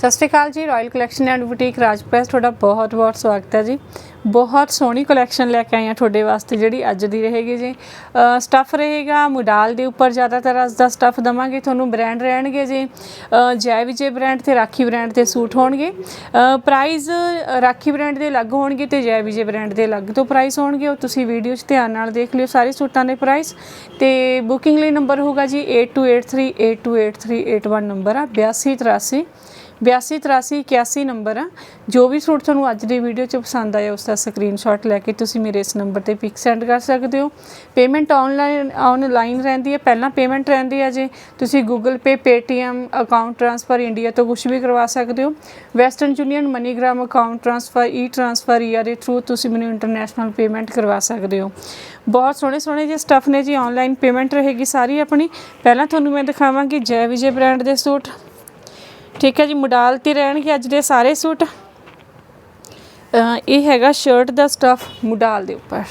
ਸਤਿ ਸ਼੍ਰੀ ਅਕਾਲ ਜੀ ਰਾਇਲ ਕਲੈਕਸ਼ਨ ਐਂਡ ਬੁਟੀਕ ਰਾਜਪ੍ਰੈਸ ਤੁਹਾਡਾ ਬਹੁਤ ਬਹੁਤ ਸਵਾਗਤ ਹੈ ਜੀ। ਬਹੁਤ ਸੋਹਣੀ ਕਲੈਕਸ਼ਨ ਲੈ ਕੇ ਆਏ ਹਾਂ ਤੁਹਾਡੇ ਵਾਸਤੇ, ਜਿਹੜੀ ਅੱਜ ਦੀ ਰਹੇਗੀ ਜੀ। ਸਟੱਫ ਰਹੇਗਾ, ਮੁਡਾਲ ਦੇ ਉੱਪਰ ਜ਼ਿਆਦਾਤਰ ਅੱਜ ਦਾ ਸਟੱਫ ਦਵਾਂਗੇ, ਤੁਹਾਨੂੰ ਬ੍ਰਾਂਡ ਰਹਿਣਗੇ ਜੀ। ਜੈ ਵਿਜੇ ਬ੍ਰਾਂਡ ਤੇ ਰਾਖੀ ਬ੍ਰਾਂਡ ਦੇ ਸੂਟ ਹੋਣਗੇ। ਪ੍ਰਾਈਸ ਰਾਖੀ ਬ੍ਰਾਂਡ ਦੇ ਅਲੱਗ ਹੋਣਗੇ ਤੇ ਜੈ ਵਿਜੇ ਬ੍ਰਾਂਡ ਦੇ ਅਲੱਗ ਤੋਂ ਪ੍ਰਾਈਸ ਹੋਣਗੇ। ਉਹ ਤੁਸੀਂ ਵੀਡੀਓ 'ਚ ਧਿਆਨ ਨਾਲ ਦੇਖ ਲਿਓ ਸਾਰੇ ਸੂਟਾਂ ਦੇ ਪ੍ਰਾਈਸ ਤੇ ਬੁਕਿੰਗ ਲਈ ਨੰਬਰ ਹੋਊਗਾ ਜੀ 8283828381 ਨੰਬਰ ਆ 8283 ਬਿਆਸੀ ਤਰਾਸੀ ਇਕਿਆਸੀ ਨੰਬਰ ਆ। ਜੋ ਵੀ ਸੂਟ ਤੁਹਾਨੂੰ ਅੱਜ ਦੀ ਵੀਡੀਓ 'ਚ ਪਸੰਦ ਆਇਆ ਉਸ ਦਾ ਸਕਰੀਨਸ਼ਾਟ ਲੈ ਕੇ ਤੁਸੀਂ ਮੇਰੇ ਇਸ ਨੰਬਰ ਤੇ ਪਿਕ ਸੈਂਡ ਕਰ ਸਕਦੇ ਹੋ। ਪੇਮੈਂਟ ਆਨਲਾਈਨ ਆਨਲਾਈਨ ਰਹਿੰਦੀ ਹੈ। ਪਹਿਲਾਂ ਪੇਮੈਂਟ ਰਹਿੰਦੀ ਹੈ ਜੇ। ਤੁਸੀਂ Google Pay, Paytm account transfer India ਤੋਂ ਕੁਝ ਵੀ ਕਰਵਾ ਸਕਦੇ ਹੋ। Western Union MoneyGram account transfer e transfer ਈਆਰ ਦੇ ਥਰੂ ਤੁਸੀਂ ਮੈਨੂੰ ਇੰਟਰਨੈਸ਼ਨਲ ਪੇਮੈਂਟ ਕਰਵਾ ਸਕਦੇ ਹੋ। ਬਹੁਤ ਸੋਹਣੇ ਸੋਹਣੇ ਜਿਹੇ ਸਟੱਫ ਨੇ ਜੀ। ਆਨਲਾਈਨ ਪੇਮੈਂਟ ਰਹੇਗੀ ਸਾਰੀ ਆਪਣੀ। ਪਹਿਲਾਂ ਤੁਹਾਨੂੰ ਮੈਂ ਦਿਖਾਵਾਂਗੀ ਜੈ ਵਿਜੇ ਬ੍ਰਾਂਡ ਦੇ ਸੂਟ। ਠੀਕ ਹੈ ਜੀ, ਮੋਡਲ ਤੇ ਰਹਿਣਗੇ ਅੱਜ ਦੇ ਸਾਰੇ ਸੂਟ। ਇਹ ਹੈਗਾ ਸ਼ਰਟ ਦਾ ਸਟਫ ਮੋਡਲ ਦੇ ਉੱਪਰ।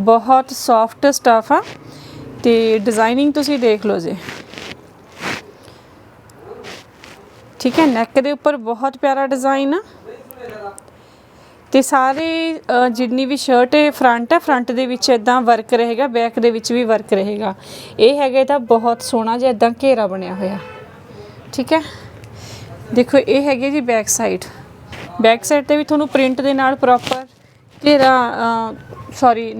ਬਹੁਤ ਸੌਫਟ ਸਟਫ ਆ। ਤੇ ਡਿਜ਼ਾਈਨਿੰਗ ਤੁਸੀਂ ਦੇਖ ਲਓ ਜੀ। ਠੀਕ ਹੈ ਨੈਕ ਦੇ ਉੱਪਰ ਬਹੁਤ ਪਿਆਰਾ ਡਿਜ਼ਾਈਨ ਆ। ਤੇ ਸਾਰੇ ਜਿੰਨੀ ਵੀ ਸ਼ਰਟ ਹੈ ਫਰੰਟ ਹੈ ਫਰੰਟ ਦੇ ਵਿੱਚ ਇਦਾਂ ਵਰਕ ਰਹੇਗਾ ਬੈਕ ਦੇ ਵਿੱਚ ਵੀ ਵਰਕ ਰਹੇਗਾ। ਇਹ ਹੈਗਾ ਤਾਂ ਬਹੁਤ ਸੋਹਣਾ ਜਿਹਾ ਇਦਾਂ ਘੇਰਾ ਬਣਿਆ ਹੋਇਆ। ਠੀਕ ਹੈ। ਦੇਖੋ, ਇਹ ਹੈਗੇ ਜੀ ਬੈਕ ਸਾਈਡ ਬੈਕ ਸਾਈਡ ਤੇ ਵੀ ਤੁਹਾਨੂੰ ਪ੍ਰਿੰਟ ਦੇ ਨਾਲ ਪ੍ਰੋਪਰ ਘੇਰਾ ਸੌਰੀ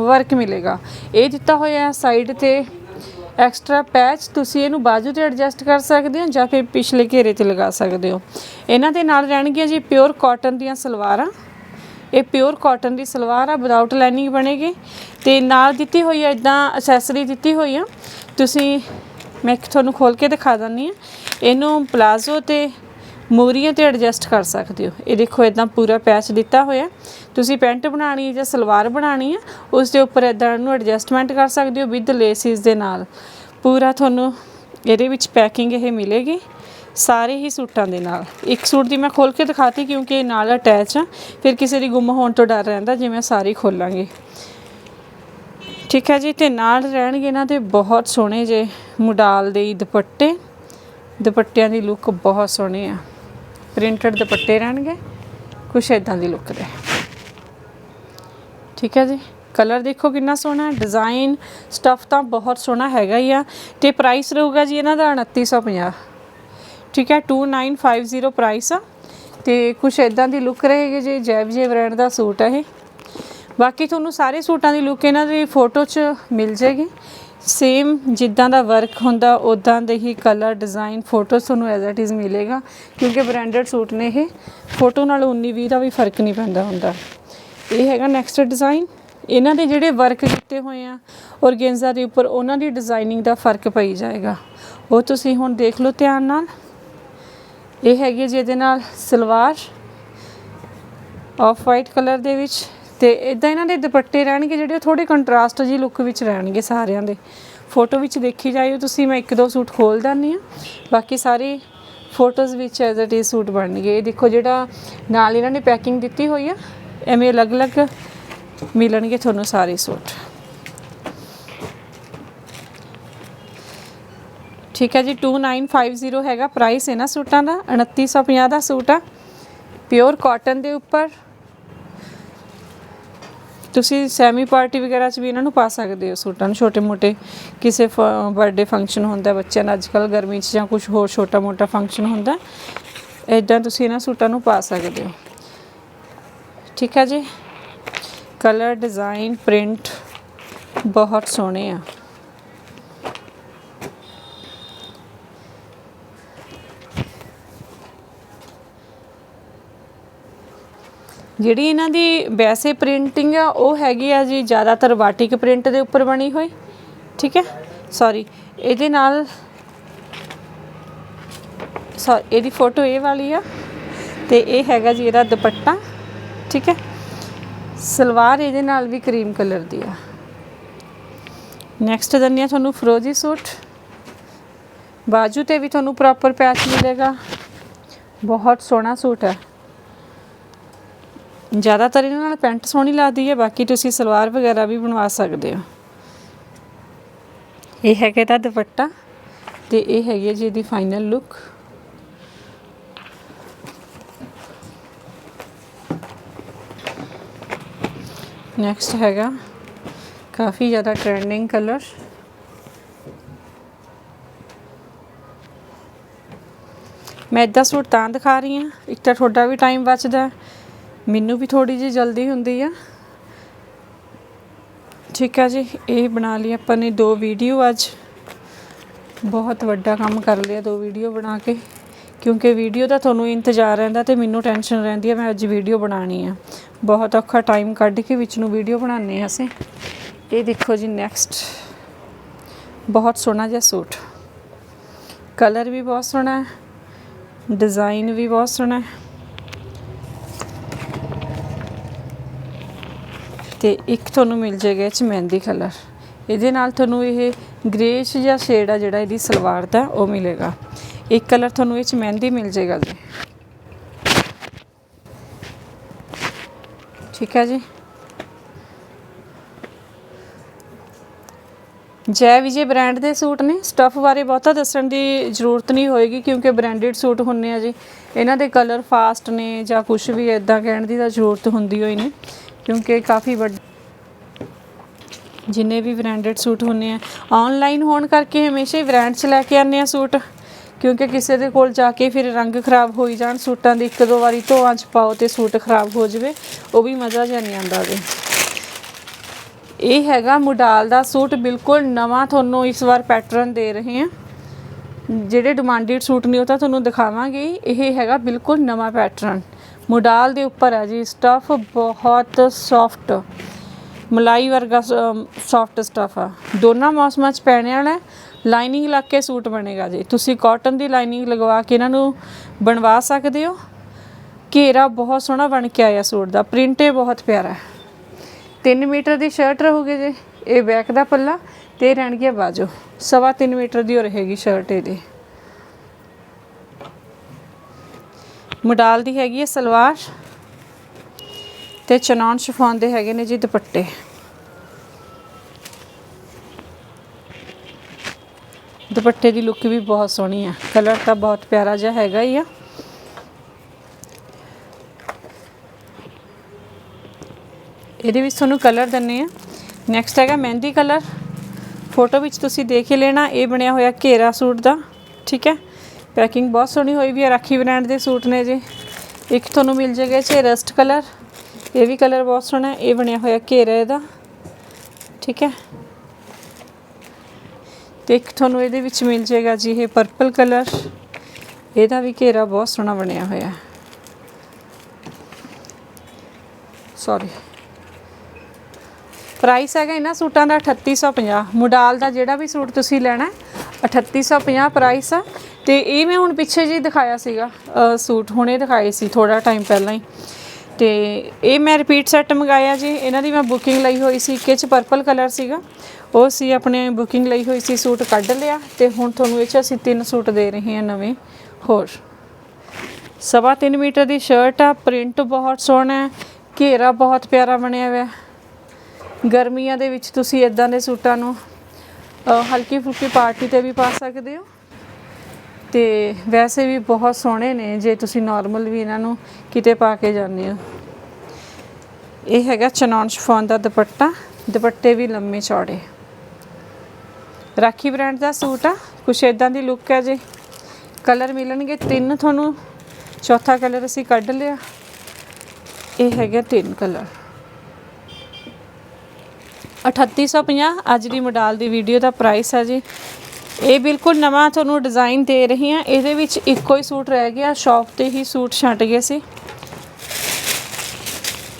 ਵਰਕ ਮਿਲੇਗਾ। ਇਹ ਦਿੱਤਾ ਹੋਇਆ ਸਾਈਡ ਤੇ ਐਕਸਟਰਾ ਪੈਚ ਤੁਸੀਂ ਇਹਨੂੰ ਬਾਜੂ ਤੇ ਐਡਜਸਟ ਕਰ ਸਕਦੇ ਹੋ ਜਾਂ ਫਿਰ ਪਿਛਲੇ ਘੇਰੇ ਤੇ ਲਗਾ ਸਕਦੇ ਹੋ। ਇਹਨਾਂ ਦੇ ਨਾਲ ਰਹਿਣਗੀਆਂ ਜੀ ਪਿਓਰ ਕਾਟਨ ਦੀਆਂ ਸਲਵਾਰਾਂ। ਇਹ ਪਿਓਰ ਕਾਟਨ ਦੀ ਸਲਵਾਰ ਆ ਵਿਦਆਊਟ ਲਾਈਨਿੰਗ ਬਣੇਗੀ। ਤੇ ਨਾਲ ਦਿੱਤੀ ਹੋਈ ਹੈ ਇਦਾਂ ਅਸੈਸਰੀ ਦਿੱਤੀ ਹੋਈ ਆ। ਤੁਸੀਂ ਮੈਂ ਇੱਕ ਤੁਹਾਨੂੰ ਖੋਲ ਕੇ ਦਿਖਾ ਦਿੰਨੀ ਆ ਇਹਨੂੰ ਪਲਾਜ਼ੋ ਤੇ ਮੂਰੀਆਂ ਤੇ ਐਡਜਸਟ ਕਰ ਸਕਦੇ ਹੋ। ਇਹ ਦੇਖੋ ਇਦਾਂ ਪੂਰਾ ਪੈਚ ਦਿੱਤਾ ਹੋਇਆ। ਤੁਸੀਂ ਪੈਂਟ ਬਣਾਣੀ ਹੈ ਜਾਂ ਸਲਵਾਰ ਬਣਾਣੀ ਹੈ, ਉਸ ਦੇ ਉੱਪਰ ਇਦਾਂ ਇਹਨੂੰ ਐਡਜਸਟਮੈਂਟ ਕਰ ਸਕਦੇ ਹੋ ਵਿਦ ਲੇਸਿਸ ਦੇ ਨਾਲ। ਪੂਰਾ ਤੁਹਾਨੂੰ ਇਹਦੇ ਵਿੱਚ ਪੈਕਿੰਗ ਇਹ ਮਿਲੇਗੀ, ਸਾਰੇ ਹੀ ਸੂਟਾਂ ਦੇ ਨਾਲ। ਇੱਕ ਸੂਟ ਦੀ ਮੈਂ ਖੋਲ ਕੇ ਦਿਖਾਤੀ ਕਿਉਂਕਿ ਇਹ ਨਾਲ ਅਟੈਚ ਆ। ਫਿਰ ਕਿਸੇ ਦੀ ਗੁੰਮ ਹੋਣ ਤੋਂ ਡਰ ਰਹਿੰਦਾ ਜਿਵੇਂ ਸਾਰੇ ਖੋਲਾਂਗੇ। ਠੀਕ ਹੈ ਜੀ, ਤੇ ਨਾਲ ਰਹਿਣਗੇ ਇਹਨਾਂ ਦੇ ਬਹੁਤ ਸੋਹਣੇ ਜੇ ਮੁਡਾਲ ਦੇ ਦੁਪੱਟੇ। ਦੁਪੱਟਿਆਂ ਦੀ ਲੁੱਕ ਬਹੁਤ ਸੋਹਣੀ ਆ। ਪ੍ਰਿੰਟਡ ਦੁਪੱਟੇ ਰਹਿਣਗੇ, ਕੁਛ ਇਦਾਂ ਦੀ ਲੁੱਕ ਦੇ। ਠੀਕ ਹੈ ਜੀ? ਕਲਰ ਦੇਖੋ ਕਿੰਨਾ ਸੋਹਣਾ ਡਿਜ਼ਾਈਨ ਸਟਫ ਤਾਂ ਬਹੁਤ ਸੋਹਣਾ ਹੈਗਾ ਹੀ ਆ। ਤੇ ਪ੍ਰਾਈਸ ਰਹੂਗਾ ਜੀ ਇਹਨਾਂ ਦਾ 2950 ਠੀਕ ਹੈ? 2950 ਪ੍ਰਾਈਸ ਆ। ਤੇ ਕੁਛ ਇਦਾਂ ਦੀ ਲੁੱਕ ਰਹੇਗੀ ਜੀ ਜੈ ਵਿਜੇ ਬ੍ਰਾਂਡ ਦਾ ਸੂਟ ਹੈ ਇਹ। ਬਾਕੀ ਤੁਹਾਨੂੰ ਸਾਰੇ ਸੂਟਾਂ ਦੀ ਲੁੱਕ ਇਹਨਾਂ ਦੀ ਫੋਟੋ 'ਚ ਮਿਲ ਜੇਗੀ ਸੇਮ ਜਿੱਦਾਂ ਦਾ ਵਰਕ ਹੁੰਦਾ ਉਦਾਂ ਦੇ ਹੀ ਕਲਰ ਡਿਜ਼ਾਈਨ ਫੋਟੋ ਤੁਹਾਨੂੰ ਐਜ਼ ਇਟ ਇਜ਼ ਮਿਲੇਗਾ। ਕਿਉਂਕਿ ਬ੍ਰਾਂਡਡ ਸੂਟ ਨੇ ਇਹ ਫੋਟੋ ਨਾਲ 19 20 ਦਾ ਵੀ ਫ਼ਰਕ ਨਹੀਂ ਪੈਂਦਾ ਹੁੰਦਾ। ਇਹ ਹੈਗਾ ਨੈਕਸਟ ਡਿਜ਼ਾਈਨ ਇਹਨਾਂ ਦੇ ਜਿਹੜੇ ਵਰਕ ਕੀਤੇ ਹੋਏ ਆ ਔਰਗੇਂਜ਼ਾ ਦੇ ਉੱਪਰ, ਉਹਨਾਂ ਦੀ ਡਿਜ਼ਾਈਨਿੰਗ ਦਾ ਫ਼ਰਕ ਪਈ ਜਾਏਗਾ। ਉਹ ਤੁਸੀਂ ਹੁਣ ਦੇਖ ਲਓ ਧਿਆਨ ਨਾਲ। ਇਹ ਹੈਗੀ ਜਿਹਦੇ ਨਾਲ ਸਲਵਾਰ ਆਫ ਵਾਈਟ ਕਲਰ ਦੇ ਵਿੱਚ। ਤੇ ਇਦਾਂ ਇਹਨਾਂ ਦੇ ਦੁਪੱਟੇ ਰਹਿਣਗੇ ਜਿਹੜੇ ਉਹ ਥੋੜੇ ਕੰਟਰਾਸਟ ਜੀ ਲੁੱਕ ਵਿੱਚ ਰਹਿਣਗੇ ਸਾਰਿਆਂ ਦੇ। ਫੋਟੋ ਵਿੱਚ ਦੇਖੀ ਜਾਇਓ ਤੁਸੀਂ, ਮੈਂ ਇੱਕ ਦੋ ਸੂਟ ਖੋਲ ਦਾਨੀ ਆ ਬਾਕੀ ਸਾਰੇ ਫੋਟੋਜ਼ ਵਿੱਚ ਐਜ਼ ਇਟ ਇਜ਼ ਸੂਟ ਬਣਨਗੇ। ਇਹ ਦੇਖੋ ਜਿਹੜਾ ਨਾਲ ਇਹਨਾਂ ਨੇ ਪੈਕਿੰਗ ਦਿੱਤੀ ਹੋਈ ਆ, ਐਵੇਂ ਅਲੱਗ-ਅਲੱਗ ਮਿਲਣਗੇ ਤੁਹਾਨੂੰ ਸਾਰੇ ਸੂਟ। ਠੀਕ ਹੈ ਜੀ 2950 ਹੈਗਾ ਪ੍ਰਾਈਸ ਇਹਨਾਂ ਸੂਟਾਂ ਦਾ 2950 ਦਾ ਸੂਟ ਆ। ਪਿਓਰ ਕਾਟਨ ਦੇ ਉੱਪਰ ਤੁਸੀਂ ਸੈਮੀ ਪਾਰਟੀ ਵਗੈਰਾ 'ਚ ਵੀ ਇਹਨਾਂ ਨੂੰ ਪਾ ਸਕਦੇ ਹੋ ਸੂਟਾਂ ਨੂੰ, ਛੋਟੇ ਮੋਟੇ ਕਿਸੇ ਬਰਥਡੇ ਫੰਕਸ਼ਨ ਹੁੰਦਾ ਬੱਚਿਆਂ ਦਾ ਅੱਜਕੱਲ ਗਰਮੀ 'ਚ ਜਾਂ ਕੁਝ ਹੋਰ ਛੋਟਾ ਮੋਟਾ ਫੰਕਸ਼ਨ ਹੁੰਦਾ ਇਦਾਂ ਤੁਸੀਂ ਇਹਨਾਂ ਸੂਟਾਂ ਨੂੰ ਪਾ ਸਕਦੇ ਹੋ। ਠੀਕ ਹੈ ਜੀ? ਕਲਰ ਡਿਜ਼ਾਈਨ ਪ੍ਰਿੰਟ ਬਹੁਤ ਸੋਹਣੇ ਆ। ਜਿਹੜੀ ਇਹਨਾਂ ਦੀ ਵੈਸੇ ਪ੍ਰਿੰਟਿੰਗ ਆ, ਉਹ ਹੈਗੀ ਆ ਜੀ ਜ਼ਿਆਦਾਤਰ ਵਾਟਿਕ ਪ੍ਰਿੰਟ ਦੇ ਉੱਪਰ ਬਣੀ ਹੋਈ। ਠੀਕ ਹੈ? ਸੌਰੀ ਇਹਦੇ ਨਾਲ ਸੌ, ਇਹਦੀ ਫੋਟੋ ਇਹ ਵਾਲੀ ਆ ਤੇ ਇਹ ਹੈਗਾ ਜੀ ਇਹਦਾ ਦੁਪੱਟਾ। ਠੀਕ ਹੈ? ਸਲਵਾਰ ਇਹਦੇ ਨਾਲ ਵੀ ਕਰੀਮ ਕਲਰ ਦੀ ਆ। ਨੈਕਸਟ ਦੰਨੀਆ ਤੁਹਾਨੂੰ ਫਰੋਜੀ ਸੂਟ। ਬਾਜੂ ਤੇ ਵੀ ਤੁਹਾਨੂੰ ਪ੍ਰੋਪਰ ਪੈਚ ਮਿਲੇਗਾ। ਬਹੁਤ ਸੋਹਣਾ ਸੂਟ ਹੈ। ਜ਼ਿਆਦਾਤਰ ਇਹਨਾਂ ਨਾਲ ਪੈਂਟ ਸੋਹਣੀ ਲੱਗਦੀ ਹੈ ਬਾਕੀ ਤੁਸੀਂ ਸਲਵਾਰ ਵਗੈਰਾ ਵੀ ਬਣਵਾ ਸਕਦੇ ਹੋ। ਇਹ ਹੈਗਾ ਦਾ ਦੁਪੱਟਾ। ਤੇ ਇਹ ਹੈਗੀ ਹੈ ਜੀ ਦੀ ਫਾਈਨਲ ਲੁੱਕ ਨੈਕਸਟ ਹੈਗਾ ਕਾਫੀ ਜ਼ਿਆਦਾ ਟ੍ਰੈਂਡਿੰਗ ਕਲਰ ਮੈਂ ਇਦਾਂ ਸੂਟ ਤਾਂ ਦਿਖਾ ਰਹੀ ਹਾਂ ਇੱਕ ਤਾਂ ਤੁਹਾਡਾ ਵੀ ਟਾਈਮ ਬਚਦਾ ਮੈਨੂੰ ਵੀ ਥੋੜੀ ਜਿਹੀ ਜਲਦੀ ਹੁੰਦੀ ਆ। ਠੀਕ ਆ ਜੀ, ਇਹ ਬਣਾ ਲਈ ਆਪਾਂ ਨੇ ਦੋ ਵੀਡੀਓ ਅੱਜ। ਬਹੁਤ ਵੱਡਾ ਕੰਮ ਕਰ ਲਿਆ ਦੋ ਵੀਡੀਓ ਬਣਾ ਕੇ। ਕਿਉਂਕਿ ਵੀਡੀਓ ਦਾ ਤੁਹਾਨੂੰ ਇੰਤਜ਼ਾਰ ਰਹਿੰਦਾ ਤੇ ਮੈਨੂੰ ਟੈਨਸ਼ਨ ਰਹਿੰਦੀ ਹੈ ਮੈਂ ਅੱਜ ਵੀਡੀਓ ਬਣਾਣੀ ਆ। ਬਹੁਤ ਔਖਾ ਟਾਈਮ ਕੱਢ ਕੇ ਵਿੱਚ ਨੂੰ ਵੀਡੀਓ ਬਣਾਉਂਦੇ ਹਾਂ ਅਸੀਂ। ਇਹ ਦੇਖੋ ਜੀ ਨੈਕਸਟ ਬਹੁਤ ਸੋਹਣਾ ਜਿਹਾ ਸੂਟ। ਕਲਰ ਵੀ ਬਹੁਤ ਸੋਹਣਾ ਹੈ ਡਿਜ਼ਾਈਨ ਵੀ ਬਹੁਤ ਸੋਹਣਾ ਹੈ। ਤੇ ਇੱਕ ਤੁਹਾਨੂੰ ਮਿਲ ਜਾਏਗਾ ਇਹ 'ਚ ਮਹਿੰਦੀ ਕਲਰ ਇਹਦੇ ਨਾਲ ਤੁਹਾਨੂੰ ਇਹ ਗ੍ਰੇਸ਼ ਜਾਂ ਸ਼ੇਡ ਆ ਜਿਹੜਾ ਇਹਦੀ ਸਲਵਾਰ ਦਾ, ਉਹ ਮਿਲੇਗਾ। ਇੱਕ ਕਲਰ ਤੁਹਾਨੂੰ ਇਹ 'ਚ ਮਹਿੰਦੀ ਮਿਲ ਜਾਏਗਾ ਜੀ। ਠੀਕ ਹੈ ਜੀ। ਜੈ ਵਿਜੇ ਬ੍ਰਾਂਡ ਦੇ ਸੂਟ ਨੇ। ਸਟੱਫ ਬਾਰੇ ਬਹੁਤਾ ਦੱਸਣ ਦੀ ਜ਼ਰੂਰਤ ਨਹੀਂ ਹੋਏਗੀ ਕਿਉਂਕਿ ਬ੍ਰਾਂਡਡ ਸੂਟ ਹੁੰਨੇ ਆ ਜੀ। ਇਹਨਾਂ ਦੇ ਕਲਰ ਫਾਸਟ ਨੇ ਜਾਂ ਕੁਝ ਵੀ ਇਦਾਂ ਕਹਿਣ ਦੀ ਤਾਂ ਜ਼ਰੂਰਤ ਹੁੰਦੀ ਹੋਈ ਨਹੀਂ। ਕਿਉਂਕਿ ਕਾਫੀ ਵੱਡ ਜਿੰਨੇ ਵੀ ਬ੍ਰਾਂਡਡ ਸੂਟ ਹੁੰਨੇ ਆ ਆਨਲਾਈਨ ਹੋਣ ਕਰਕੇ ਹਮੇਸ਼ਾ ਹੀ ਬ੍ਰਾਂਡ 'ਚ ਲੈ ਕੇ ਆਉਂਦੇ ਆ ਸੂਟ। ਕਿਉਂਕਿ ਕਿਸੇ ਦੇ ਕੋਲ ਜਾ ਕੇ ਫਿਰ ਰੰਗ ਖਰਾਬ ਹੋਈ ਜਾਣ, ਸੂਟਾਂ ਦੀ ਇੱਕ ਦੋ ਵਾਰੀ ਧੋਆਂ 'ਚ ਪਾਓ ਤੇ ਸੂਟ ਖਰਾਬ ਹੋ ਜਾਵੇ, ਉਹ ਵੀ ਮਜ਼ਾ ਜਿਹਾ ਨਹੀਂ ਆਉਂਦਾ ਜੀ ਇਹ ਹੈਗਾ ਮੁਡਾਲ ਦਾ ਸੂਟ, ਬਿਲਕੁਲ ਨਵਾਂ ਤੁਹਾਨੂੰ ਇਸ ਵਾਰ ਪੈਟਰਨ ਦੇ ਰਹੇ ਹਾਂ ਜਿਹੜੇ ਡਿਮਾਂਡਡ ਸੂਟ ਨੇ ਉਹ ਤਾਂ ਤੁਹਾਨੂੰ ਦਿਖਾਵਾਂਗੇ ਇਹ ਹੈਗਾ ਬਿਲਕੁਲ ਨਵਾਂ ਪੈਟਰਨ ਮੁਡਾਲ ਦੇ ਉੱਪਰ ਹੈ ਜੀ ਸਟਫ ਬਹੁਤ ਸੌਫਟ ਮਲਾਈ ਵਰਗਾ ਸੌਫਟ ਸਟਫ ਆ। ਦੋਨਾਂ ਮੌਸਮਾਂ 'ਚ ਪੈਣੇ ਵਾਲਾ ਲਾਈਨਿੰਗ ਲੱਗ ਕੇ ਸੂਟ ਬਣੇਗਾ ਜੀ। ਤੁਸੀਂ ਕਾਟਨ ਦੀ ਲਾਈਨਿੰਗ ਲਗਵਾ ਕੇ ਇਹਨਾਂ ਨੂੰ ਬਣਵਾ ਸਕਦੇ ਹੋ। ਘੇਰਾ ਬਹੁਤ ਸੋਹਣਾ ਬਣ ਕੇ ਆਇਆ ਸੂਟ ਦਾ ਪ੍ਰਿੰਟ ਇਹ ਬਹੁਤ ਪਿਆਰਾ ਹੈ। 3 ਮੀਟਰ ਦੀ ਸ਼ਰਟ ਰਹੂਗੀ ਜੀ, ਇਹ ਬੈਕ ਦਾ ਪੱਲਾ ਤੇ ਰਹਿਣਗੇ ਬਾਜੂ। ਸਵਾ 3 ਮੀਟਰ ਦੀ ਹੋ ਰਹੇਗੀ ਸ਼ਰਟ ਇਹਦੀ। ਮਡਾਲ ਦੀ ਹੈਗੀ ਹੈ ਸਲਵਾਰ ਤੇ ਚਨੌਨ ਸ਼ਿਫੋਨ ਦੇ ਹੈਗੇ ਨੇ ਜੀ ਦੁਪੱਟੇ। ਦੁਪੱਟੇ ਦੀ ਲੁੱਕ ਵੀ ਬਹੁਤ ਸੋਹਣੀ ਆ ਕਲਰ ਤਾਂ ਬਹੁਤ ਪਿਆਰਾ ਜਿਹਾ ਹੈਗਾ ਹੀ ਆ। ਇਹਦੇ ਵਿੱਚ ਤੁਹਾਨੂੰ ਕਲਰ ਦਿੰਨੇ ਆ। ਨੈਕਸਟ ਹੈਗਾ ਮਹਿੰਦੀ ਕਲਰ। ਫੋਟੋ ਵਿੱਚ ਤੁਸੀਂ ਦੇਖ ਹੀ ਲੈਣਾ, ਇਹ ਬਣਿਆ ਹੋਇਆ ਘੇਰਾ ਸੂਟ ਦਾ, ਠੀਕ ਹੈ? ਪੈਕਿੰਗ ਬਹੁਤ ਸੋਹਣੀ ਹੋਈ ਵੀ ਹੈ ਰਾਖੀ ਬ੍ਰਾਂਡ ਦੇ ਸੂਟ ਨੇ ਜੀ। ਇੱਕ ਤੁਹਾਨੂੰ ਮਿਲ ਜਾਏਗਾ ਇਹ ਰਸਟ ਕਲਰ। ਇਹ ਵੀ ਕਲਰ ਬਹੁਤ ਸੋਹਣਾ ਇਹ ਬਣਿਆ ਹੋਇਆ ਘੇਰਾ ਇਹਦਾ। ਠੀਕ ਹੈ। ਤੇ ਇੱਕ ਤੁਹਾਨੂੰ ਇਹਦੇ ਵਿੱਚ ਮਿਲ ਜਾਏਗਾ ਜੀ ਇਹ ਪਰਪਲ ਕਲਰ। ਇਹਦਾ ਵੀ ਘੇਰਾ ਬਹੁਤ ਸੋਹਣਾ ਬਣਿਆ ਹੋਇਆ। ਸੌਰੀ ਪ੍ਰਾਈਸ ਹੈਗਾ ਇਹਨਾਂ ਸੂਟਾਂ ਦਾ 3850 ਮੁਡਾਲ ਦਾ ਜਿਹੜਾ ਵੀ ਸੂਟ ਤੁਸੀਂ ਲੈਣਾ ਹੈ, 3850 ਪ੍ਰਾਈਸ ਆ। ਤੇ ਇਹ ਮੈਂ ਹੁਣ ਪਿੱਛੇ ਜੀ ਦਿਖਾਇਆ ਸੀਗਾ ਸੂਟ। ਹੁਣੇ ਦਿਖਾਏ ਸੀ ਥੋੜਾ ਟਾਈਮ ਪਹਿਲਾਂ ਹੀ। ਤੇ ਇਹ ਮੈਂ ਰਿਪੀਟ ਸੈੱਟ ਮੰਗਾਇਆ ਜੀ। ਇਹਨਾਂ ਦੀ ਮੈਂ ਬੁਕਿੰਗ ਲਈ ਹੋਈ ਸੀ। ਕਿ ਪਰਪਲ ਕਲਰ ਸੀਗਾ। ਉਹ ਸੀ ਆਪਣੇ ਬੁਕਿੰਗ ਲਈ ਹੋਈ ਸੀ ਸੂਟ ਕੱਢ ਲਿਆ। ਤੇ ਹੁਣ ਤੁਹਾਨੂੰ ਇਹ ਚ ਅਸੀਂ ਤਿੰਨ ਸੂਟ ਦੇ ਰਹੇ ਹਾਂ ਨਵੇਂ। ਹੋਰ। ਸਵਾ 3 ਮੀਟਰ ਦੀ ਸ਼ਰਟ ਆ। ਪ੍ਰਿੰਟ ਬਹੁਤ ਸੋਹਣਾ ਹੈ। ਘੇਰਾ ਬਹੁਤ ਪਿਆਰਾ ਬਣਿਆ ਹੋਇਆ ਹੈ। ਗਰਮੀਆਂ ਦੇ ਵਿੱਚ ਤੁਸੀਂ ਇਦਾਂ ਦੇ ਸੂਟਾਂ ਨੂੰ ਹਲਕੀ ਫੁਲਕੀ ਪਾਰਟੀ ਤੇ ਵੀ ਪਾ ਸਕਦੇ ਹੋ। ਤੇ ਵੈਸੇ ਵੀ ਬਹੁਤ ਸੋਹਣੇ ਨੇ, ਜੇ ਤੁਸੀਂ ਨਾਰਮਲ ਵੀ ਇਹਨਾਂ ਨੂੰ ਕਿਤੇ ਪਾ ਕੇ ਜਾਂਦੇ ਹੋ। ਇਹ ਹੈਗਾ ਚਨੌਨ ਸ਼ਿਫੋਨ ਦਾ ਦੁਪੱਟਾ, ਦੁਪੱਟੇ ਵੀ ਲੰਮੇ ਚੌੜੇ। ਰਾਖੀ ਬ੍ਰਾਂਡ ਦਾ ਸੂਟ ਆ, ਕੁਛ ਇਦਾਂ ਦੀ ਲੁੱਕ ਹੈ ਜੀ। ਕਲਰ ਮਿਲਣਗੇ ਤਿੰਨ ਤੁਹਾਨੂੰ, ਚੌਥਾ ਕਲਰ ਅਸੀਂ ਕੱਢ ਲਿਆ। ਇਹ ਹੈਗਾ ਤਿੰਨ ਕਲਰ 3850 ਅੱਜ ਦੀ ਮੋਡਲ ਦੀ ਵੀਡੀਓ ਦਾ ਪ੍ਰਾਈਸ ਹੈ ਜੀ। ਇਹ ਬਿਲਕੁਲ ਨਵਾਂ ਤੁਹਾਨੂੰ ਡਿਜ਼ਾਈਨ ਦੇ ਰਹੀ ਹਾਂ। ਇਹਦੇ ਵਿੱਚ ਇੱਕੋ ਹੀ ਸੂਟ ਰਹਿ ਗਿਆ। ਸ਼ਾਪ ਤੇ ਹੀ ਸੂਟ ਛੱਟ ਗਏ ਸੀ।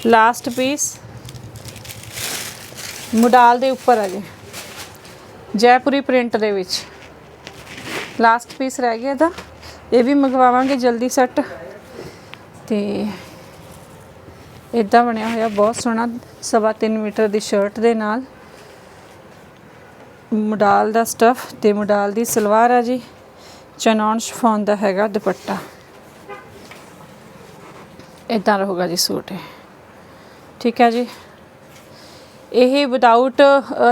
ਲਾਸਟ ਪੀਸ ਮੁਡਾਲ ਦੇ ਉੱਪਰ ਹੈ ਜੀ। ਜੈਪੁਰੀ ਪ੍ਰਿੰਟ ਦੇ ਵਿੱਚ। ਲਾਸਟ ਪੀਸ ਰਹਿ ਗਿਆ ਇਹਦਾ। ਇਹ ਵੀ ਮੰਗਵਾਵਾਂਗੇ ਜਲਦੀ ਸੈੱਟ ਤੇ ਇਦਾਂ ਬਣਿਆ ਹੋਇਆ ਬਹੁਤ ਸੋਹਣਾ। ਸਵਾ 3 ਮੀਟਰ ਦੀ ਸ਼ਰਟ ਦੇ ਨਾਲ। ਮੋਡਲ ਦਾ ਸਟਫ ਤੇ ਮੋਡਲ ਦੀ ਸਲਵਾਰ ਆ ਜੀ। ਚਨੌਨ ਸ਼ਿਫੋਨ ਦਾ ਹੈਗਾ ਦੁਪੱਟਾ। ਇਦਾਂ ਰਹੂਗਾ ਜੀ ਸੂਟ ਇਹ। ਠੀਕ ਹੈ ਜੀ। ਇਹ ਵਿਦਆਊਟ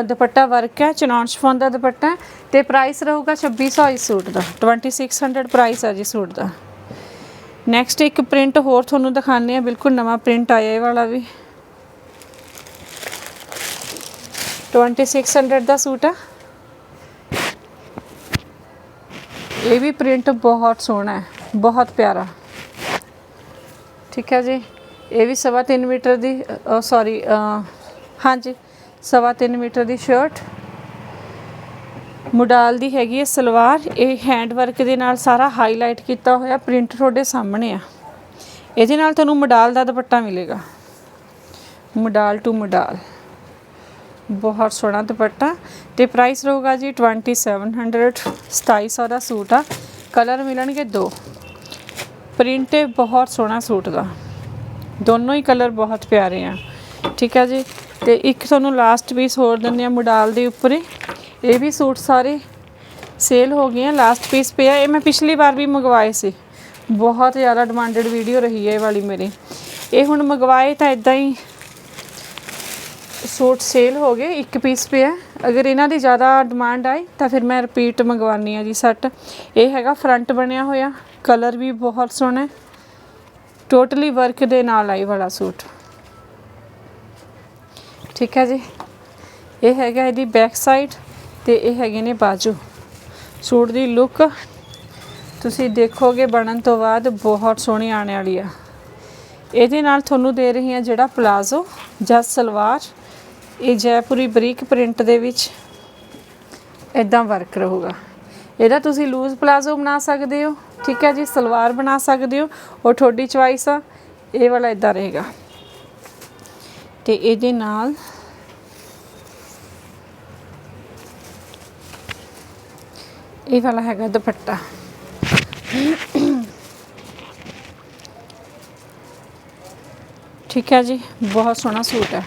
ਦੁਪੱਟਾ ਵਰਕ ਹੈ ਚਨੌਨ ਸ਼ਿਫੋਨ ਦਾ ਦੁਪੱਟਾ ਹੈ ਤੇ ਪ੍ਰਾਈਸ ਰਹੂਗਾ 2600 ਇਸ ਸੂਟ ਦਾ। 2600 ਪ੍ਰਾਈਸ ਆ ਜੀ ਸੂਟ ਦਾ। ਨੈਕਸਟ ਇੱਕ ਪ੍ਰਿੰਟ ਹੋਰ ਤੁਹਾਨੂੰ ਦਿਖਾਉਂਦੇ ਆ ਬਿਲਕੁਲ ਨਵਾਂ ਪ੍ਰਿੰਟ ਆਇਆ ਇਹ ਵਾਲਾ ਵੀ। 2600 ਦਾ ਸੂਟ ਆ। ਇਹ ਵੀ ਪ੍ਰਿੰਟ ਬਹੁਤ ਸੋਹਣਾ ਹੈ, ਬਹੁਤ ਪਿਆਰਾ। ਠੀਕ ਹੈ ਜੀ। ਇਹ ਵੀ ਸਵਾ ਤਿੰਨ ਮੀਟਰ ਦੀ ਸੌਰੀ ਹਾਂਜੀ, ਸਵਾ ਤਿੰਨ ਮੀਟਰ ਦੀ ਸ਼ਰਟ ਮੁਡਾਲ ਦੀ ਹੈਗੀ ਹੈ ਸਲਵਾਰ। ਇਹ ਹੈਂਡ ਵਰਕ ਦੇ ਨਾਲ ਸਾਰਾ ਹਾਈਲਾਈਟ ਕੀਤਾ ਹੋਇਆ ਪ੍ਰਿੰਟ ਤੁਹਾਡੇ ਸਾਹਮਣੇ ਆ। ਇਹਦੇ ਨਾਲ ਤੁਹਾਨੂੰ ਮੁਡਾਲ ਦਾ ਦੁਪੱਟਾ ਮਿਲੇਗਾ। Modal two modal. ਬਹੁਤ ਸੋਹਣਾ ਦੁਪੱਟਾ। ਤੇ ਪ੍ਰਾਈਸ ਰਹੂਗਾ ਜੀ 2700 2700 ਦਾ ਸੂਟ ਆ। ਕਲਰ ਮਿਲਣਗੇ ਦੋ। ਪ੍ਰਿੰਟ ਹੈ ਬਹੁਤ ਸੋਹਣਾ ਸੂਟ ਦਾ। ਦੋਨੋਂ ਹੀ ਕਲਰ ਬਹੁਤ ਪਿਆਰੇ ਆ। ਠੀਕ ਆ ਜੀ? ਤੇ ਇੱਕ ਤੁਹਾਨੂੰ ਲਾਸਟ ਪੀਸ ਹੋਰ ਦਿੰਦੇ ਆ ਮੁਡਾਲ ਦੇ ਉੱਪਰ। ਇਹ ਵੀ ਸੂਟ ਸਾਰੇ ਸੇਲ ਹੋ ਗਏ ਆ। ਲਾਸਟ ਪੀਸ ਪਿਆ। ਇਹ ਮੈਂ ਪਿਛਲੀ ਵਾਰ ਵੀ ਮੰਗਵਾਏ ਸੀ। ਬਹੁਤ ਜ਼ਿਆਦਾ ਡਿਮਾਂਡਡ ਵੀਡੀਓ ਰਹੀ ਹੈ ਇਹ ਵਾਲੀ ਮੇਰੀ। ਇਹ ਹੁਣ ਮੰਗਵਾਏ ਤਾਂ ਇਦਾਂ ਹੀ ਸੂਟ ਸੇਲ ਹੋ ਗਏ, ਇੱਕ ਪੀਸ ਪਿਆ ਅਗਰ ਇਹਨਾਂ ਦੀ ਜ਼ਿਆਦਾ ਡਿਮਾਂਡ ਆਈ, ਤਾਂ ਫਿਰ ਮੈਂ ਰਿਪੀਟ ਮੰਗਵਾਨੀ ਆ ਜੀ ਸੱਟ ਇਹ ਹੈਗਾ ਫਰੰਟ ਬਣਿਆ ਹੋਇਆ ਕਲਰ ਵੀ ਬਹੁਤ ਸੋਹਣਾ ਹੈ। ਟੋਟਲੀ ਵਰਕ ਦੇ ਨਾਲ ਆਈ ਵਾਲਾ ਸੂਟ। ਠੀਕ ਹੈ ਜੀ। ਇਹ ਹੈਗਾ ਇਹਦੀ ਬੈਕ ਸਾਈਡ ਤੇ ਇਹ ਹੈਗੇ ਨੇ ਬਾਜੂ। ਸੂਟ ਦੀ ਲੁੱਕ ਤੁਸੀਂ ਦੇਖੋਗੇ, ਬਣਨ ਤੋਂ ਬਾਅਦ ਬਹੁਤ ਸੋਹਣੀ ਆਣੇ ਵਾਲੀ ਆ। ਇਹਦੇ ਨਾਲ ਤੁਹਾਨੂੰ ਦੇ ਰਹੀ ਹਾਂ ਜਿਹੜਾ ਪਲਾਜ਼ੋ ਜਾਂ ਸਲਵਾਰ। ਇਹ ਜੈਪੁਰੀ ਬਰੀਕ ਪ੍ਰਿੰਟ ਦੇ ਵਿੱਚ ਇਦਾਂ ਵਰਕ ਰਹੂਗਾ। ਇਹਦਾ ਤੁਸੀਂ ਲੂਜ਼ ਪਲਾਜ਼ੋ ਬਣਾ ਸਕਦੇ ਹੋ, ਠੀਕ ਹੈ ਜੀ, ਸਲਵਾਰ ਬਣਾ ਸਕਦੇ ਹੋ, ਉਹ ਤੁਹਾਡੀ ਚੁਆਇਸ ਆ, ਇਹ ਵਾਲਾ ਇਦਾਂ ਰਹੇਗਾ। ਤੇ ਇਹਦੇ ਨਾਲ ਇਹ ਵਾਲਾ ਹੈਗਾ ਦੁਪੱਟਾ। ਠੀਕ ਹੈ ਜੀ, ਬਹੁਤ ਸੋਹਣਾ ਸੂਟ ਹੈ।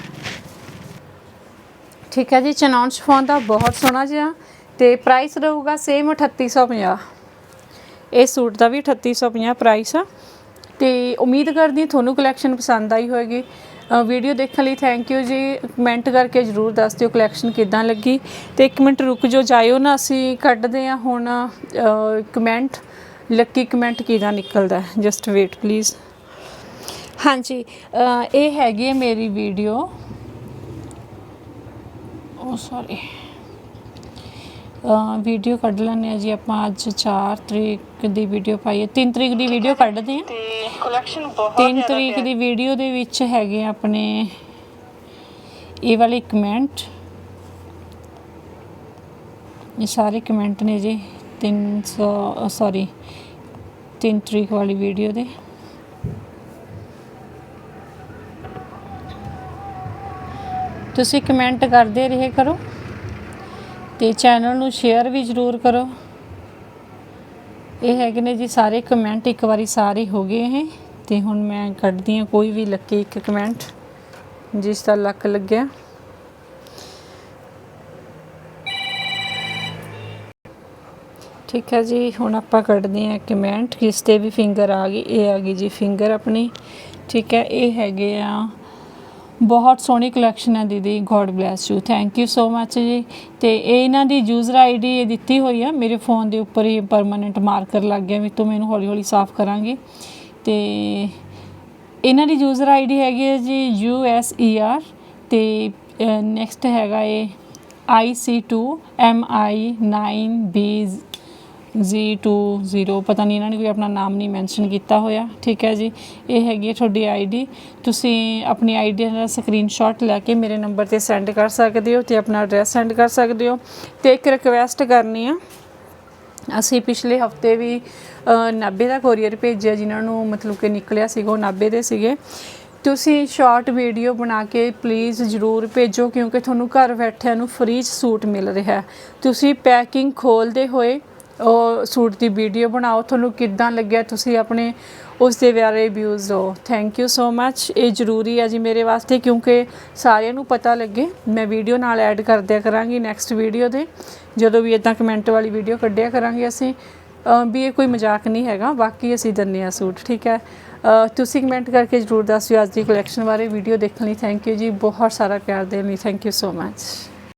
ਠੀਕ ਹੈ ਜੀ ਚਨੌਨ ਸ਼ਫੋਨ ਦਾ ਬਹੁਤ ਸੋਹਣਾ ਜਿਹਾ ਤੇ ਪ੍ਰਾਈਸ ਰਹੂਗਾ ਸੇਮ 3850 ਇਹ ਸੂਟ ਦਾ ਵੀ 3850 ਪ੍ਰਾਈਸ ਆ। ਤੇ ਉਮੀਦ ਕਰਦੀ ਤੁਹਾਨੂੰ ਕਲੈਕਸ਼ਨ ਪਸੰਦ ਆਈ ਹੋਵੇਗੀ ਵੀਡੀਓ ਦੇਖਣ ਲਈ ਥੈਂਕ ਯੂ ਜੀ। ਕਮੈਂਟ ਕਰਕੇ ਜਰੂਰ ਦੱਸ ਦਿਓ ਕਲੈਕਸ਼ਨ ਕਿਦਾਂ ਲੱਗੀ। ਤੇ ਇੱਕ ਮਿੰਟ ਰੁਕ ਜੋ ਜਾਇਓ ਨਾ, ਅਸੀਂ ਕੱਢਦੇ ਆ ਹੁਣ ਕਮੈਂਟ ਲੱਕੀ ਕਮੈਂਟ ਕਿਹਦਾ ਨਿਕਲਦਾ ਜਸਟ ਵੇਟ ਪਲੀਜ਼ ਹਾਂਜੀ ਇਹ ਹੈਗੀ ਹੈ ਮੇਰੀ ਵੀਡੀਓ ਉਹ ਸੌਰੀ ਵੀਡੀਓ ਕੱਢ ਲੈਂਦੇ ਆ ਜੀ ਆਪਾਂ ਅੱਜ 4 ਤਰੀਕ ਦੀ ਵੀਡੀਓ ਪਾਈ ਹੈ 3 ਤਰੀਕ ਦੀ ਵੀਡੀਓ ਕੱਢਦੇ ਆ ਤੇ ਕਲੈਕਸ਼ਨ ਬਹੁਤ 3 ਜ਼ਿਆਦਾ ਤਰੀਕ। ਦੀ ਵੀਡੀਓ ਦੇ ਵਿੱਚ ਹੈਗੇ ਆਪਣੇ ਇਹ ਵਾਲੇ ਕਮੈਂਟ ਇਹ ਸਾਰੇ ਕਮੈਂਟ ਨੇ ਜੀ। 300 ਸੌਰੀ 3 ਤਰੀਕ ਵਾਲੀ ਵੀਡੀਓ ਦੇ। ਤੁਸੀਂ ਕਮੈਂਟ ਕਰਦੇ ਰਹੇ ਕਰੋ ਤੇ ਚੈਨਲ ਨੂੰ ਸ਼ੇਅਰ ਵੀ ਜ਼ਰੂਰ ਕਰੋ। ਇਹ ਹੈਗੇ ਨੇ ਜੀ ਸਾਰੇ ਕਮੈਂਟ, ਇੱਕ ਵਾਰੀ ਸਾਰੇ ਹੋ ਗਏ ਹੈ ਤੇ ਹੁਣ ਮੈਂ ਕੱਢਦੀ ਹਾਂ, ਕੋਈ ਵੀ ਲੱਕੀ ਇੱਕ ਕਮੈਂਟ, ਜਿਸ ਦਾ ਲੱਕ ਲੱਗਿਆ। ਠੀਕ ਹੈ ਜੀ, ਹੁਣ ਆਪਾਂ ਕੱਢਦੇ ਹਾਂ ਕਮੈਂਟ ਕਿਸ ਤੇ ਵੀ ਫਿੰਗਰ ਆ ਗਈ, ਇਹ ਆ ਗਈ ਜੀ ਫਿੰਗਰ ਆਪਣੀ। ਠੀਕ ਹੈ, ਇਹ ਹੈਗੇ ਆ ਬਹੁਤ ਸੋਹਣੀ ਕਲੈਕਸ਼ਨ ਹੈ ਦੀਦੀ God bless you thank you so much ਜੀ। ਤੇ ਇਹ ਇਹਨਾਂ ਦੀ ਯੂਜ਼ਰ ਆਈਡੀ ਇਹ ਦਿੱਤੀ ਹੋਈ ਆ, ਮੇਰੇ ਫੋਨ ਦੇ ਉੱਪਰ ਹੀ ਪਰਮਨੈਂਟ ਮਾਰਕਰ ਲੱਗ ਗਿਆ ਵੀ ਤੋਂ ਮੈਨੂੰ ਹੌਲੀ ਹੌਲੀ ਸਾਫ਼ ਕਰਾਂਗੇ। ਤੇ ਇਹਨਾਂ ਦੀ ਯੂਜ਼ਰ ਆਈਡੀ ਹੈਗੀ ਹੈ ਜੀ ਯੂ ਐਸ ਈ ਆਰ ਤੇ ਨੈਕਸਟ ਹੈਗਾ ਇਹ IC2 MI9B Z20 ਪਤਾ ਨਹੀਂ ਇਹਨਾਂ ਨੇ ਕੋਈ ਆਪਣਾ ਨਾਮ ਨਹੀਂ ਮੈਂਸ਼ਨ ਕੀਤਾ ਹੋਇਆ। ਠੀਕ ਹੈ ਜੀ ਇਹ ਹੈਗੀ ਹੈ ਤੁਹਾਡੀ ਆਈਡੀ ਤੁਸੀਂ ਆਪਣੀ ਆਈਡੀ ਦਾ ਸਕਰੀਨਸ਼ਾਟ ਲੈ ਕੇ ਮੇਰੇ ਨੰਬਰ ਤੇ ਸੈਂਡ ਕਰ ਸਕਦੇ ਹੋ ਤੇ ਆਪਣਾ ਐਡਰੈਸ ਸੈਂਡ ਕਰ ਸਕਦੇ ਹੋ। ਤੇ ਇੱਕ ਰਿਕਵੈਸਟ ਕਰਨੀ ਆ ਅਸੀਂ ਪਿਛਲੇ ਹਫ਼ਤੇ ਵੀ ਅ, ਨਾਭੇ ਦਾ ਕੋਰੀਅਰ ਭੇਜਿਆ ਜਿਨ੍ਹਾਂ ਨੂੰ ਮਤਲਬ ਕਿ ਨਿਕਲਿਆ ਸੀਗਾ ਉਹ ਨਾਭੇ ਦੇ ਸੀਗੇ। ਤੁਸੀਂ ਸ਼ਾਰਟ ਵੀਡੀਓ ਬਣਾ ਕੇ ਪਲੀਜ਼ ਜਰੂਰ ਭੇਜੋ ਕਿਉਂਕਿ ਤੁਹਾਨੂੰ ਘਰ ਬੈਠਿਆਂ ਨੂੰ ਫ੍ਰੀ 'ਚ ਸੂਟ ਮਿਲ ਰਿਹਾ। ਤੁਸੀਂ ਪੈਕਿੰਗ ਖੋਲਦੇ ਹੋਏ ਉਹ ਸੂਟ ਦੀ ਵੀਡੀਓ ਬਣਾਓ, ਤੁਹਾਨੂੰ ਕਿੱਦਾਂ ਲੱਗਿਆ, ਤੁਸੀਂ ਆਪਣੇ ਉਸ ਦੇ ਬਾਰੇ ਵਿਊਜ਼ ਦਿਓ। ਥੈਂਕ ਯੂ ਸੋ ਮੱਚ ਇਹ ਜ਼ਰੂਰੀ ਹੈ ਜੀ ਮੇਰੇ ਵਾਸਤੇ ਕਿਉਂਕਿ ਸਾਰਿਆਂ ਨੂੰ ਪਤਾ ਲੱਗੇ, ਮੈਂ ਵੀਡੀਓ ਨਾਲ ਐਡ ਕਰਦਿਆ ਕਰਾਂਗੀ ਨੈਕਸਟ ਵੀਡੀਓ ਦੇ। ਜਦੋਂ ਵੀ ਇਦਾਂ ਕਮੈਂਟ ਵਾਲੀ ਵੀਡੀਓ ਕੱਢਿਆ ਕਰਾਂਗੇ ਅਸੀਂ। ਵੀ ਇਹ ਕੋਈ ਮਜ਼ਾਕ ਨਹੀਂ ਹੈਗਾ, ਬਾਕੀ ਅਸੀਂ ਦਿੰਦੇ ਆ ਸੂਟ, ਠੀਕ ਹੈ? ਤੁਸੀਂ ਕਮੈਂਟ ਕਰਕੇ ਜਰੂਰ ਦੱਸਿਓ ਅੱਜ ਦੀ ਕਲੈਕਸ਼ਨ ਬਾਰੇ ਵੀਡੀਓ ਦੇਖਣ ਲਈ। ਥੈਂਕ ਯੂ ਜੀ, ਬਹੁਤ ਸਾਰਾ ਪਿਆਰ ਦੇਣ ਲਈ। Thank you so much